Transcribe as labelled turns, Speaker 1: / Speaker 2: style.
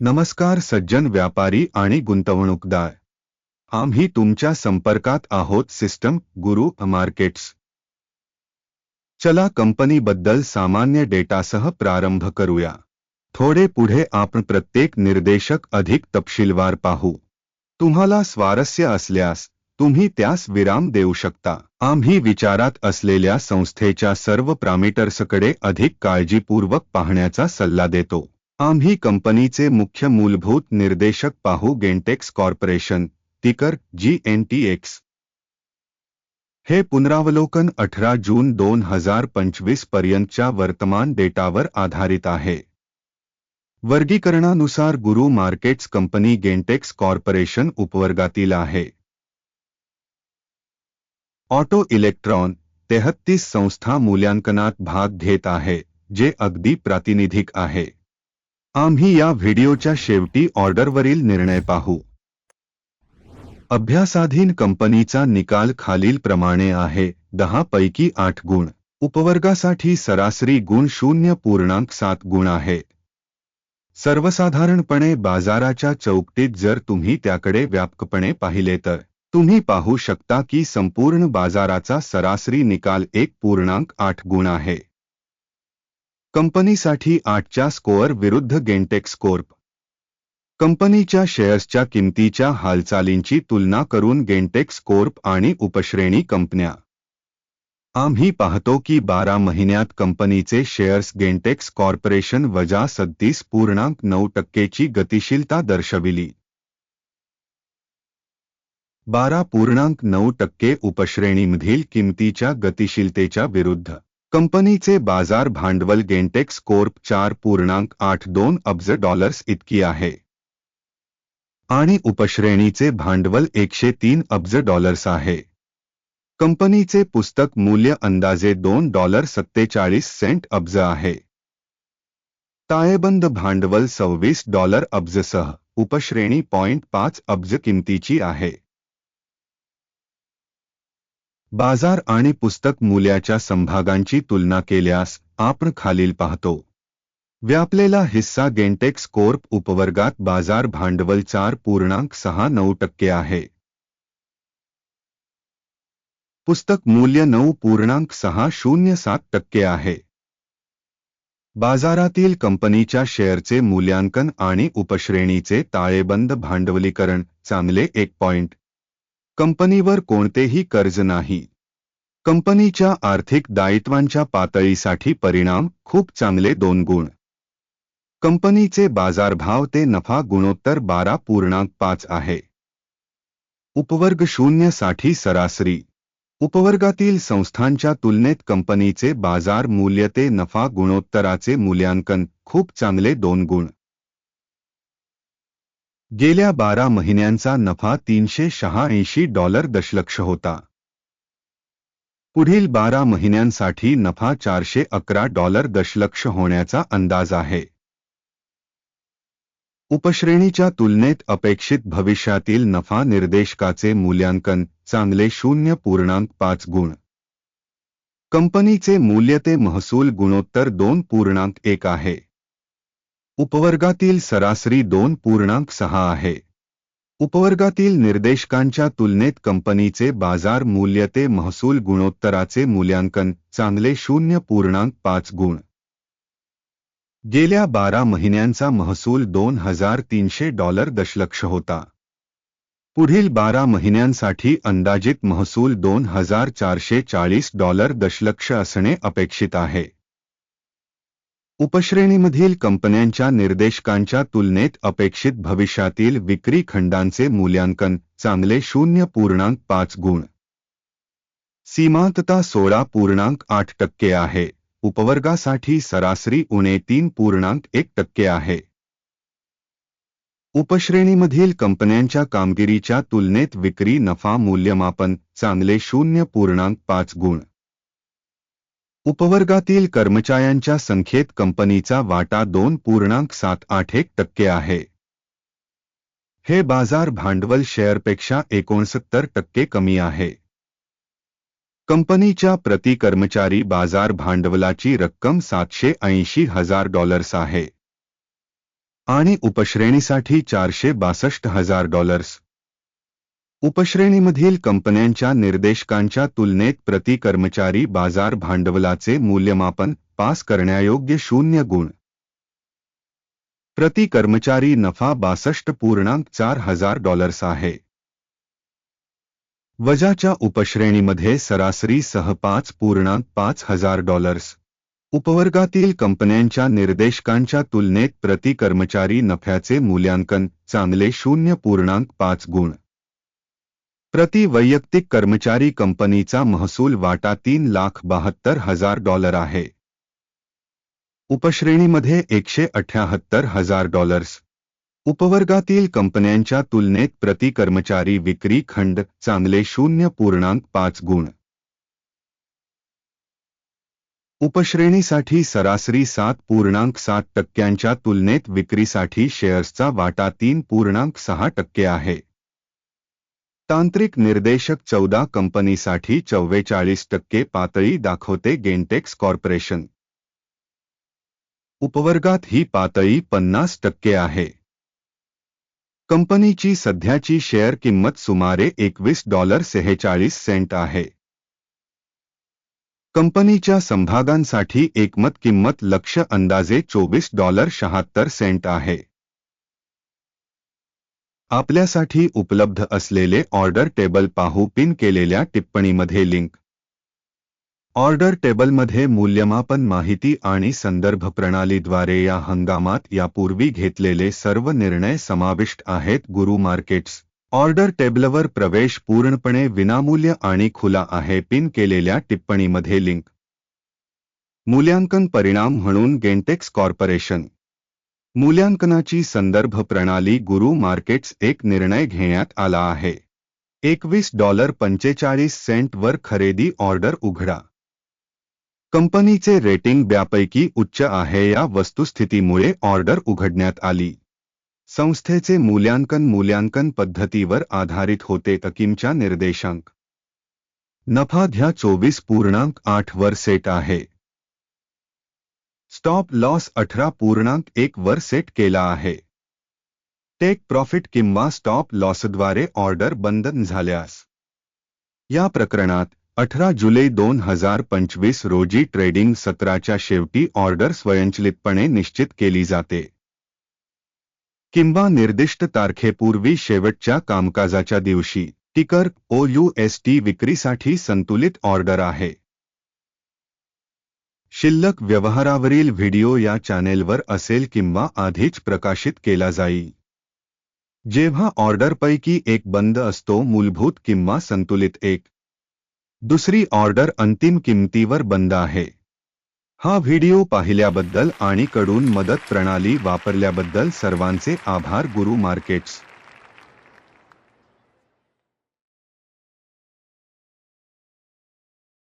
Speaker 1: नमस्कार सज्जन व्यापारी आणि गुंतवणूकदार. आम्ही तुमच्या संपर्कात आहोत सिस्टम गुरु मार्केट्स. चला कंपनीबद्दल सामान्य डेटासह प्रारंभ करूया. थोडे पुढे आपण प्रत्येक निर्देशक अधिक तपशीलवार पाहू. तुम्हाला स्वारस्य असल्यास तुम्ही त्यास विराम देऊ शकता. आम्ही विचारात असलेल्या संस्थेच्या सर्व प्रामीटर्सकडे अधिक काळजीपूर्वक पाहण्याचा सल्ला देतो. आम्ही कंपनीचे मुख्य मूलभूत निर्देशक पाहू गेंटेक्स कॉर्पोरेशन तिकर जी एन टी एक्स हे पुनरावलोकन अठरा जून दोन हज़ार पंचवीस पर्यंतच्या वर्तमान डेटावर आधारित आहे. वर्गीकरणानुसार गुरु मार्केट्स कंपनी गेंटेक्स कॉर्पोरेशन उपवर्गातील आहे. ऑटो इलेक्ट्रॉन, तेहत्तीस संस्था मूल्यांकनात भाग घेत आहे, जे अगदी प्रातिनिधिक आहे. आम्ही या व्हिडिओच्या शेवटी ऑर्डरवरील निर्णय पाहू. अभ्यासाधीन कंपनीचा निकाल खालील प्रमाणे आहे दहा पैकी आठ गुण. उपवर्गासाठी सरासरी गुण शून्य पूर्णांक सात गुण आहे. सर्वसाधारणपणे बाजाराच्या चौकटीत जर तुम्ही त्याकडे व्यापकपणे पाहिले तर तुम्ही पाहू शकता की संपूर्ण बाजाराचा सरासरी निकाल एक पूर्णांक आठ गुण आहे. कंपनीसाठी आठच्या स्कोअर विरुद्ध गेंटेक्स कोर्प कंपनीच्या शेअर्सच्या किमतीच्या हालचालींची तुलना करून गेंटेक्स कोर्प आणि उपश्रेणी कंपन्या. आम्ही पाहतो की बारा महिन्यात कंपनीचे शेअर्स गेंटेक्स कॉर्पोरेशन वजा सत्तीस पूर्णांक नऊ टक्केची गतिशीलता दर्शविली. बारा पूर्णांक नऊ टक्के उपश्रेणीमधील किमतीच्या गतिशीलतेच्या विरुद्ध कंपनीचे बाजार भांडवल गेंटेक्स कोर्प चार पूर्णांक आठ दोन अब्ज डॉलर्स इतकी आहे. आणि उपश्रेणीचे भांडवल एकशे तीन अब्ज डॉलर्स आहे. कंपनीचे पुस्तक मूल्य अंदाजे दोन डॉलर सत्तेचाळीस सेंट अब्ज आहे. ताळेबंद भांडवल सव्वीस डॉलर अब्जसह उपश्रेणी पॉइंट पाच अब्ज किमतीची आहे. बाजार आणि पुस्तक मूल्याच्या संभागांची तुलना केल्यास आपण खालील पाहतो. व्यापलेला हिस्सा गेंटेक्स कोर्प उपवर्गात बाजार भांडवल चार पूर्णांक सहा नऊ टक्के आहे. पुस्तक मूल्य नऊ पूर्णांक सहा शून्य सात टक्के आहे. बाजारातील कंपनीच्या शेअरचे मूल्यांकन आणि उपश्रेणीचे ताळेबंद भांडवलीकरण चांगले एक पॉइंट. कंपनीवर कोणतेही कर्ज नाही. कंपनीच्या आर्थिक दायित्वांच्या पातळीसाठी परिणाम खूप चांगले दोन गुण. कंपनीचे बाजारभाव ते नफा गुणोत्तर बारा पूर्णांक पाच आहे. उपवर्ग शून्यसाठी सरासरी. उपवर्गातील संस्थांच्या तुलनेत कंपनीचे बाजार मूल्य ते नफा गुणोत्तराचे मूल्यांकन खूप चांगले दोन गुण. गेल्या बारा महिन्यांचा नफा तीनशे शहाऐंशी डॉलर दशलक्ष होता. पुढील बारा महिन्यांसाठी नफा चारशे अकरा डॉलर दशलक्ष होण्याचा अंदाज आहे. उपश्रेणीच्या तुलनेत अपेक्षित भविष्यातील नफा निर्देशकाचे मूल्यांकन चांगले शून्य पूर्णांक पाच गुण. कंपनीचे मूल्य ते महसूल गुणोत्तर दोन पूर्णांक एक आहे. उपवर्गातील सरासरी दोन पूर्णांक सहा आहे. उपवर्गातील निर्देशकांच्या तुलनेत कंपनीचे बाजार मूल्य ते महसूल गुणोत्तराचे मूल्यांकन चांगले शून्य पूर्णांक पाच गुण. गेल्या बारा महिन्यांचा महसूल दोन हजार तीनशे डॉलर दशलक्ष होता. पुढील बारा महिन्यांसाठी अंदाजित महसूल दोन हजार चारशे चाळीस डॉलर दशलक्ष असणे अपेक्षित आहे. उपश्रेणीमधील कंपन्यांच्या निर्देशकांच्या तुलनेत अपेक्षित भविष्यातील विक्री खंडांचे मूल्यांकन चांगले शून्य पूर्णांक पाच गुण. सीमांतता सोळा पूर्णांक आठ टक्के आहे. उपवर्गासाठी सरासरी उणे तीन पूर्णांक एक टक्के आहे. उपश्रेणीमधील कंपन्यांच्या कामगिरीच्या तुलनेत विक्री नफा मूल्यमापन चांगले शून्य पूर्णांक पाच गुण. उपवर्गातील कर्मचाऱ्यांच्या संख्येत कंपनीचा वाटा दोन पूर्णांक सात आठ एक टक्के आहे. हे बाजार भांडवल शेअरपेक्षा एकोणसत्तर टक्के कमी आहे. कंपनीच्या प्रति कर्मचारी बाजार भांडवलाची रक्कम सातशे ऐंशी हजार डॉलर्स आहे. आणि उपश्रेणीसाठी चारशे बासष्ट हजार डॉलर्स. उपश्रेणीमधील कंपन्यांच्या निर्देशकांच्या तुलनेत प्रति कर्मचारी बाजार भांडवलाचे मूल्यमापन पास करण्यायोग्य शून्य गुण. प्रति कर्मचारी नफा बासष्ट पूर्णांक चार हजार डॉलर्स आहे. वजाच्या उपश्रेणीमध्ये सरासरी सह पाच पूर्णांक पाच हजार डॉलर्स. उपवर्गातील कंपन्यांच्या निर्देशकांच्या तुलनेत प्रति कर्मचारी नफ्याचे मूल्यांकन चांगले शून्य पूर्णांक पाच गुण. प्रति वैयक्तिक कर्मचारी कंपनीचा महसूल वाटा तीन लाख बहात्तर हजार डॉलर आहे. उपश्रेणीमध्ये एकशे अठ्याहत्तर हजार डॉलर्स. उपवर्गातील कंपन्यांच्या तुलनेत प्रति कर्मचारी विक्री खंड चांगले शून्य पूर्णांक पाच गुण. उपश्रेणीसाठी सरासरी सात पूर्णांक सात टक्क्यांच्या तुलनेत विक्रीसाठी शेअर्सचा वाटा तीन पूर्णांक सहा टक्के आहे. तांत्रिक निर्देशक चौदा कंपनीसाठी चव्वेचाळीस टक्के पातळी दाखवते गेनटेक्स कॉर्पोरेशन उपवर्गात ही पातळी पन्नास टक्के आहे. कंपनीची सध्याची शेअर किंमत सुमारे एकवीस डॉलर सेहेचाळीस सेंट आहे. कंपनीच्या समभागांसाठी एकमत किंमत लक्ष अंदाजे चोवीस डॉलर शहात्तर सेंट आहे. आपल्यासाठी उपलब्ध असलेले ऑर्डर टेबल पाहू पिन केलेल्या टिप्पणीमध्ये लिंक. ऑर्डर टेबलमध्ये मूल्यमापन माहिती आणि संदर्भ प्रणालीद्वारे या हंगामात यापूर्वी घेतलेले सर्व निर्णय समाविष्ट आहेत गुरु मार्केट्स. ऑर्डर टेबलवर प्रवेश पूर्णपणे विनामूल्य आणि खुला आहे पिन केलेल्या टिप्पणीमध्ये लिंक. मूल्यांकन परिणाम म्हणून गेंटेक्स कॉर्पोरेशन. मूल्यांकनाची संदर्भ प्रणाली गुरु मार्केट्स एक निर्णय घेण्यात आला आहे. एकवीस डॉलर पंचेचाळीस सेंटवर खरेदी ऑर्डर उघडा. कंपनीचे रेटिंग ब्यापैकी उच्च आहे या वस्तुस्थितीमुळे ऑर्डर उघडण्यात आली. संस्थेचे मूल्यांकन मूल्यांकन पद्धतीवर आधारित होते तकीमच्या निर्देशांक. नफा ध्या चोवीस पूर्णांक आठ वर सेट आहे. स्टॉप लॉस अठरा पूर्णांक एक वर सेट केला आहे. टेक प्रॉफिट किंवा स्टॉप लॉसद्वारे ऑर्डर बंधन झाल्यास. या प्रकरणात अठरा जुलै दोन हजार पंचवीस रोजी ट्रेडिंग सत्राच्या शेवटी ऑर्डर स्वयंचलितपणे निश्चित केली जाते. किंवा निर्दिष्ट तारखेपूर्वी शेवटच्या कामकाजाच्या दिवशी टिकर ओ यू एस टी विक्रीसाठी संतुलित ऑर्डर आहे. शिल्लक व्यवहारावरील व्हिडिओ या चॅनेलवर असेल किंवा आधीच प्रकाशित केला जाईल जेव्हा ऑर्डरपैकी एक बंद असतो, मूलभूत किंवा संतुलित एक. दुसरी ऑर्डर अंतिम किंमतीवर बंद आहे. हा व्हिडिओ पाहिल्याबद्दल आणि कडून मदत प्रणाली वापरल्याबद्दल सर्वांचे आभार गुरु मार्केट्स.